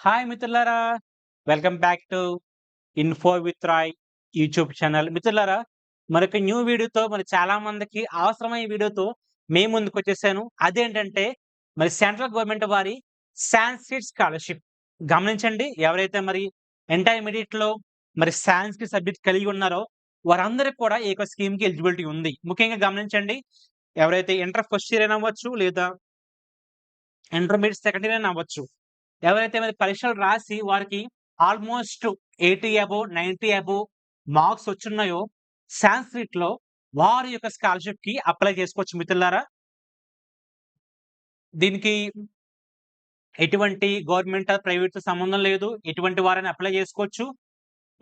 Hi మిత్రులారా! Welcome back to info with Roy YouTube channel. మిత్రులారా మరొక న్యూ వీడియోతో మరి చాలా మందికి అవసరమైన వీడియోతో ముందుకు వచ్చేసాను అదేంటంటే మరి సెంట్రల్ గవర్నమెంట్ వారి సాన్స్క్రిట్ స్కాలర్‌షిప్. గమనించండి ఎవరైతే మరి ఇంటర్మీడియేట్‌లో మరి సాన్స్క్రిట్ సబ్జెక్ట్ కలిగి ఉన్నారో వారందరికి కూడా ఈ యొక్క స్కీమ్‌కి ఎలిజిబిలిటీ ఉంది. ముఖ్యంగా గమనించండి ఎవరైతే ఇంటర్ ఫస్ట్ ఇయర్ అయినా అవ్వచ్చు లేదా ఇంటర్మీడియట్ సెకండ్ ఇయర్ అయినా అవ్వచ్చు. ఎవరైతే మరి పరీక్షలు రాసి వారికి ఆల్మోస్ట్ 80 అబోవ్, 90 అబోవ్ మార్క్స్ వచ్చున్నాయో సాంస్క్రిట్‌లో వారి యొక్క స్కాలర్షిప్కి అప్లై చేసుకోవచ్చు మిత్రులారా. దీనికి ఎటువంటి గవర్నమెంట్ ప్రైవేట్ ప్రైవేట్‌తో సంబంధం లేదు. ఎటువంటి వారైనా అప్లై చేసుకోవచ్చు.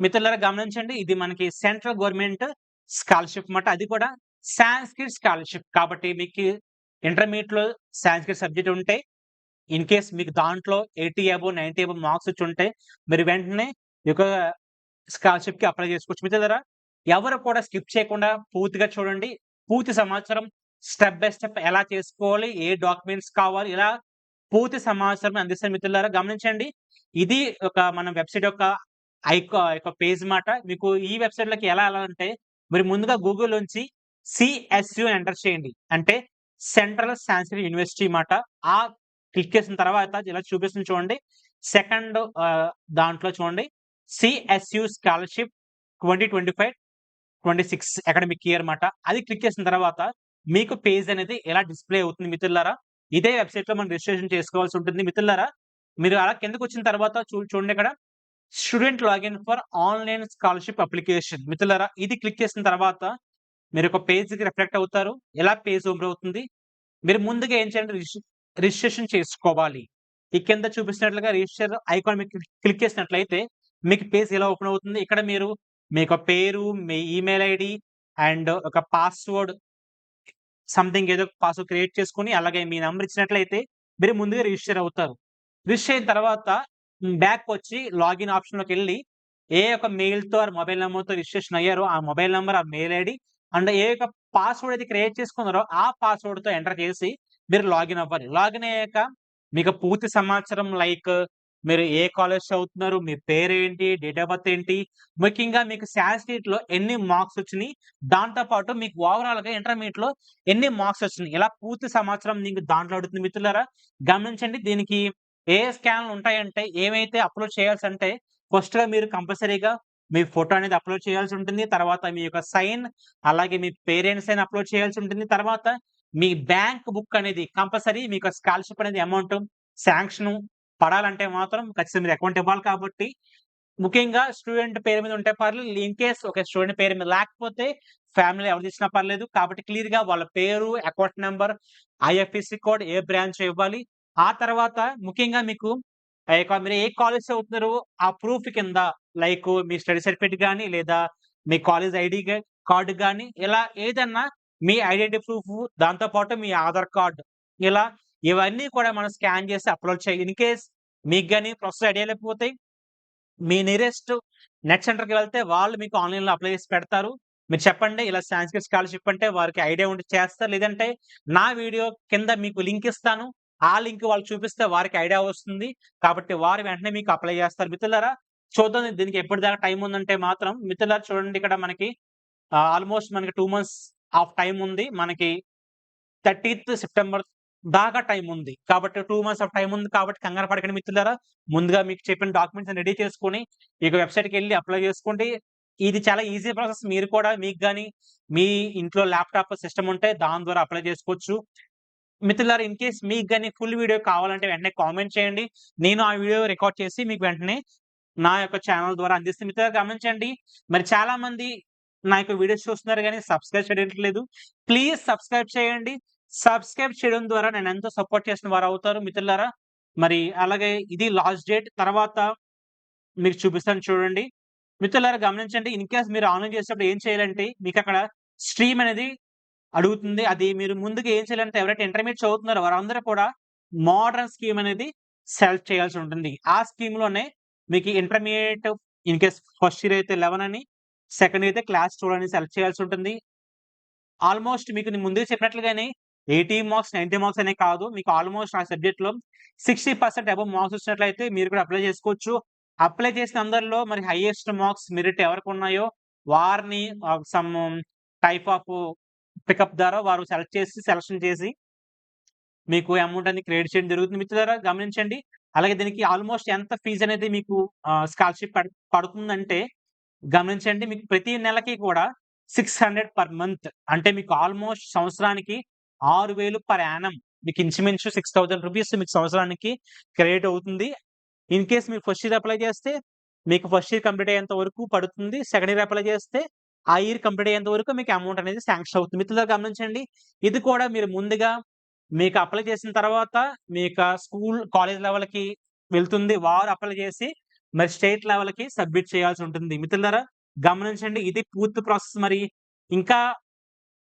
మిత్రులారా గమనించండి ఇది మనకి సెంట్రల్ గవర్నమెంట్ స్కాలర్‌షిప్ మాట. అది కూడా సాంస్క్రిట్ స్కాలర్‌షిప్. కాబట్టి మీకు ఇంటర్మీడియేట్‌లో సాంస్క్రిట్ సబ్జెక్ట్ ఉంటే ఇన్ కేస్ మీకు దాంట్లో eighty above ninety above marks వచ్చి ఉంటే మీరు వెంటనే ఈ యొక్క స్కాలర్‌షిప్‌కి అప్లై చేసుకోవచ్చు. మిత్రులారా ఎవరు కూడా స్కిప్ చేయకుండా పూర్తిగా చూడండి. పూర్తి సమాచారం స్టెప్ బై స్టెప్ ఎలా చేసుకోవాలి, ఏ డాక్యుమెంట్స్ కావాలి ఇలా పూర్తి సమాచారం అందిస్తాను మిత్రులారా. గమనించండి ఇది ఒక మన వెబ్‌సైట్ యొక్క ఐకా యొక్క పేజ్ మాట. మీకు ఈ వెబ్‌సైట్‌లోకి ఎలా వెళ్ళాలంటే మీరు ముందుగా గూగుల్ నుంచి సిఎస్యు ఎంటర్ చేయండి. అంటే సెంట్రల్ సాంస్క్రిట్ యూనివర్సిటీ మాట. ఆ క్లిక్ చేసిన తర్వాత ఇలా చూపిస్తుంది చూడండి. సెకండ్ దాంట్లో చూడండి సిఎస్యు స్కాలర్‌షిప్ 2025, 26 అకాడమిక్ ఇయర్ మాట. అది క్లిక్ చేసిన తర్వాత మీకు పేజ్ అనేది ఎలా డిస్‌ప్లే అవుతుంది మిత్రులారా. ఇదే వెబ్‌సైట్‌లో మనం రిజిస్ట్రేషన్ చేసుకోవాల్సి ఉంటుంది మిత్రులారా. మీరు అలా కిందకొచ్చిన తర్వాత చూడండి ఇక్కడ student login for online scholarship application మిత్రులారా. ఇది క్లిక్ చేసిన తర్వాత మీరు ఒక పేజ్‌కి రిఫ్లెక్ట్ అవుతారు. ఎలా పేజ్ ఓపెన్ అవుతుంది. మీరు ముందుగా ఏం చేయాలంటే రిజిస్ట్రేషన్ చేసుకోవాలి. ఈ కింద చూపిస్తున్నట్లుగా రిజిస్టర్ ఐకాన్ మీకు క్లిక్ చేసినట్లయితే మీకు పేజ్ ఇలా ఓపెన్ అవుతుంది. ఇక్కడ మీరు మీ యొక్క పేరు, మీ ఈమెయిల్ ఐడి అండ్ ఒక పాస్వర్డ్ సంథింగ్ ఏదో పాస్వర్డ్ క్రియేట్ చేసుకొని అలాగే మీ నెంబర్ ఇచ్చినట్లయితే మీరు ముందుగా రిజిస్టర్ అవుతారు. రిజిస్టర్ అయిన తర్వాత బ్యాక్ వచ్చి లాగిన్ ఆప్షన్లోకి వెళ్ళి ఏ యొక్క మెయిల్‌తో ఆ మొబైల్ నెంబర్తో రిజిస్ట్రేషన్ అయ్యారో ఆ మొబైల్ నెంబర్ ఆ మెయిల్ ఐడి అండ్ ఏ యొక్క పాస్వర్డ్ అయితే క్రియేట్ చేసుకున్నారో ఆ పాస్వర్డ్‌తో ఎంటర్ చేసి మీరు లాగిన్ అవ్వాలి. లాగిన్ అయ్యాక మీకు పూర్తి సమాచారం లైక్ మీరు ఏ కాలేజ్ చదువుతున్నారు, మీ పేరేంటి, డేట్ ఆఫ్ బర్త్ ఏంటి, ముఖ్యంగా మీకు సాంస్క్రిట్‌లో ఎన్ని మార్క్స్ వచ్చినాయి, దాంతో పాటు మీకు ఓవరాల్‌గా ఇంటర్మీడియేట్‌లో ఎన్ని మార్క్స్ వచ్చినాయి. ఇలా పూర్తి సమాచారం మీకు దాంట్లో అడుగుతుంది మిత్రులారా. గమనించండి దీనికి ఏ స్కాన్‌లు ఉంటాయంటే ఏమైతే అప్‌లోడ్ చేయాల్సి అంటే ఫస్ట్‌గా మీరు కంపల్సరీగా మీ ఫోటో అనేది అప్‌లోడ్ చేయాల్సి ఉంటుంది. తర్వాత మీ యొక్క సైన్ అలాగే మీ పేరెంట్స్ సైన్ అప్‌లోడ్ చేయాల్సి ఉంటుంది. తర్వాత మీ బ్యాంక్ బుక్ అనేది కంపల్సరీ మీకు స్కాలర్‌షిప్ అనేది అమౌంట్ శాంక్షన్ పడాలంటే మాత్రం ఖచ్చితంగా మీరు అకౌంట్ ఇవ్వాలి కాబట్టి ముఖ్యంగా స్టూడెంట్ పేరు మీద ఉంటే పర్లేదు. ఇన్ కేస్ ఒక స్టూడెంట్ పేరు మీద లేకపోతే ఫ్యామిలీ ఎవరు ఇచ్చినా పర్లేదు. కాబట్టి క్లియర్‌గా వాళ్ళ పేరు, అకౌంట్ నెంబర్ ఐఎఫ్ఎస్‌సి కోడ్ ఏ బ్రాంచ్ ఇవ్వాలి. ఆ తర్వాత ముఖ్యంగా మీకు మీరు ఏ కాలేజ్ చదువుతున్నారు ఆ ప్రూఫ్ కింద లైక్ మీ స్టడీ సర్టిఫికేట్ కానీ లేదా మీ కాలేజ్ ఐడి కార్డు కానీ ఇలా ఏదన్నా మీ ఐడెంటిటీ ప్రూఫ్ దాంతో పాటు మీ ఆధార్ కార్డ్ ఇలా ఇవన్నీ కూడా మనం స్కాన్ చేసి అప్‌లోడ్ చేయాలి. ఇన్ కేస్ మీకు కానీ ప్రొసెస్ ఐడియా లేకపోతే మీ నియరెస్ట్ నెట్ సెంటర్‌కి వెళ్తే వాళ్ళు మీకు ఆన్‌లైన్‌లో అప్లై చేసి పెడతారు. మీరు చెప్పండి ఇలా సాంస్క్రిట్ స్కాలర్‌షిప్ అంటే వారికి ఐడియా ఉంటే చేస్తారు. లేదంటే నా వీడియో కింద మీకు లింక్ ఇస్తాను. ఆ లింక్ వాళ్ళు చూపిస్తే వారికి ఐడియా వస్తుంది. కాబట్టి వారు వెంటనే మీకు అప్లై చేస్తారు. మిత్రులారా చూద్దాం దీనికి ఎప్పటిదాకా టైం ఉందంటే మాత్రం మిత్రులారా చూడండి ఇక్కడ మనకి ఆల్మోస్ట్ మనకి టూ మంత్స్ ఆఫ్ టైం ఉంది. మనకి 30థ్ సెప్టెంబర్ దాకా టైం ఉంది. కాబట్టి టూ మంత్స్ ఆఫ్ టైం ఉంది కాబట్టి కంగారు పడకండి మిత్రులారా. ముందుగా మీకు చెప్పిన డాక్యుమెంట్స్ రెడీ చేసుకుని ఇక వెబ్సైట్కి వెళ్ళి అప్లై చేసుకోండి. ఇది చాలా ఈజీ ప్రాసెస్. మీరు కూడా మీకు కానీ మీ ఇంట్లో ల్యాప్‌టాప్, సిస్టమ్ ఉంటే దాని ద్వారా అప్లై చేసుకోవచ్చు. మిత్రులారా ఇన్ కేస్ మీకు కానీ ఫుల్ వీడియో కావాలంటే వెంటనే కామెంట్ చేయండి. నేను ఆ వీడియో రికార్డ్ చేసి మీకు వెంటనే నా యొక్క ఛానెల్ ద్వారా అందిస్తే మిత్రులారా గమనించండి మరి చాలా మంది నా యొక్క వీడియోస్ చూస్తున్నారు కానీ సబ్స్క్రైబ్ చేయట్లేదు. ప్లీజ్ సబ్స్క్రైబ్ చేయండి. సబ్స్క్రైబ్ చేయడం ద్వారా నేను ఎంతో సపోర్ట్ చేసిన వారు అవుతారు మిత్రులారా. మరి అలాగే ఇది లాస్ట్ డేట్ తర్వాత మీకు చూపిస్తాను చూడండి. మిత్రులారా గమనించండి ఇన్ కేస్ మీరు ఆన్‌లైన్ చేసేటప్పుడు ఏం చేయాలంటే మీకు అక్కడ స్ట్రీమ్ అనేది అడుగుతుంది. అది మీరు ముందుగా ఏం చేయాలంటే ఎవరైతే ఇంటర్మీడియట్ చదువుతున్నారో వారందరూ కూడా మోడర్న్ స్కీమ్ అనేది సెలెక్ట్ చేయాల్సి ఉంటుంది. ఆ స్కీమ్‌లోనే మీకు intermediate in case first year అయితే 11 అని, సెకండ్ అయితే క్లాస్ 12 సెలెక్ట్ చేయాల్సి ఉంటుంది. ఆల్మోస్ట్ మీకు నేను ముందుగా చెప్పినట్లుగానే ఎయిటీ మార్క్స్ నైన్టీ మార్క్స్ అనే కాదు. మీకు ఆల్మోస్ట్ ఆ సబ్జెక్ట్లో సిక్స్టీ పర్సెంట్ అబవ్ మార్క్స్ వచ్చినట్లయితే మీరు కూడా అప్లై చేసుకోవచ్చు. అప్లై చేసిన అందరిలో మరి హైయెస్ట్ మార్క్స్ మెరిట్ ఎవరికి ఉన్నాయో వారిని సమ్ టైప్ ఆఫ్ పికప్ ద్వారా వారు సెలెక్ట్ చేసి సెలక్షన్ చేసి మీకు అమౌంట్ అనేది క్రెడిట్ చేయడం జరుగుతుంది. మిత్రులారా గమనించండి. అలాగే దీనికి ఆల్మోస్ట్ ఎంత ఫీజు అనేది మీకు స్కాలర్షిప్ పడుతుందంటే గమనించండి మీకు ప్రతి నెలకి కూడా సిక్స్ హండ్రెడ్ పర్ మంత్ అంటే మీకు ఆల్మోస్ట్ సంవత్సరానికి ఆరు వేలు పర్ యానం మీకు ఇంచుమించు సిక్స్ థౌసండ్ రూపీస్ మీకు సంవత్సరానికి క్రెడిట్ అవుతుంది. ఇన్ కేస్ మీరు ఫస్ట్ ఇయర్ అప్లై చేస్తే మీకు ఫస్ట్ ఇయర్ కంప్లీట్ అయ్యేంత వరకు పడుతుంది. సెకండ్ ఇయర్ అప్లై చేస్తే ఆ ఇయర్ కంప్లీట్ అయ్యేంత వరకు మీకు అమౌంట్ అనేది శాంక్షన్ అవుతుంది. మిత్రులు గమనించండి ఇది కూడా మీరు ముందుగా మీకు అప్లై చేసిన తర్వాత మీకు స్కూల్ కాలేజ్ లెవెల్కి వెళ్తుంది. వారు అప్లై చేసి మరి స్టేట్ లెవెల్కి సబ్మిట్ చేయాల్సి ఉంటుంది. మిత్రులారా గమనించండి ఇది పూర్తి ప్రాసెస్ మరి. ఇంకా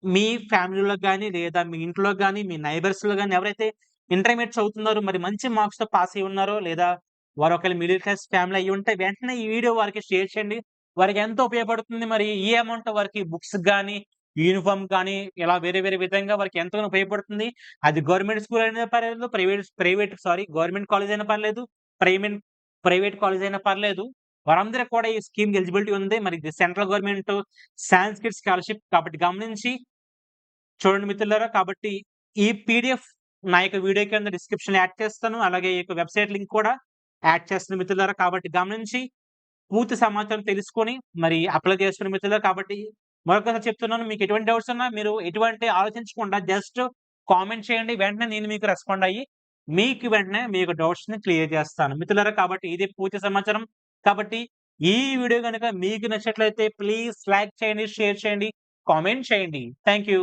మీ ఫ్యామిలీలో కానీ లేదా మీ ఇంట్లో కానీ మీ నైబర్స్లో కానీ ఎవరైతే ఇంటర్మీడియట్ చదువుతున్నారో మరి మంచి మార్క్స్తో పాస్ అయి ఉన్నారో లేదా వారు ఒకవేళ మిడిల్ క్లాస్ ఫ్యామిలీ అయ్యి ఉంటే వెంటనే ఈ వీడియో వారికి షేర్ చేయండి. వారికి ఎంతో ఉపయోగపడుతుంది మరి. ఈ అమౌంట్ వారికి బుక్స్ కానీ యూనిఫామ్ కానీ ఇలా వేరే వేరే విధంగా వారికి ఎంతో ఉపయోగపడుతుంది. అది గవర్నమెంట్ స్కూల్ అయినా పర్లేదు private private sorry government college అయినా పర్లేదు ప్రైవేట్ ప్రైవేట్ కాలేజ్ అయినా పర్లేదు. వారందరికి కూడా ఈ స్కీమ్ ఎలిజిబిలిటీ ఉంది. మరి ఇది సెంట్రల్ గవర్నమెంట్ సాంస్క్రిట్ స్కాలర్షిప్ కాబట్టి గమనించి చూడండి మిత్రులారా. కాబట్టి ఈ పీడిఎఫ్ నా యొక్క వీడియో కింద డిస్క్రిప్షన్ యాడ్ చేస్తాను. అలాగే ఈ యొక్క వెబ్సైట్ లింక్ కూడా యాడ్ చేస్తాను మిత్రులారా. కాబట్టి గమనించి పూర్తి సమాచారం తెలుసుకొని మరి అప్లై చేస్తున్న మిత్రులారా. కాబట్టి మరొకసారి చెప్తున్నాను. మీకు ఎటువంటి డౌట్స్ ఉన్నా మీరు ఎటువంటి ఆలోచించకుండా జస్ట్ కామెంట్ చేయండి. వెంటనే నేను మీకు రెస్పాండ్ అయ్యి మీకు వెంటనే మీ యొక్క డౌట్స్ని క్లియర్ చేస్తాను. మిత్రులరా కాబట్టి ఇది పూర్తి సమాచారం. కాబట్టి ఈ వీడియో కనుక మీకు నచ్చినట్లయితే ప్లీజ్ లైక్ చేయండి షేర్ చేయండి కామెంట్ చేయండి. Thank you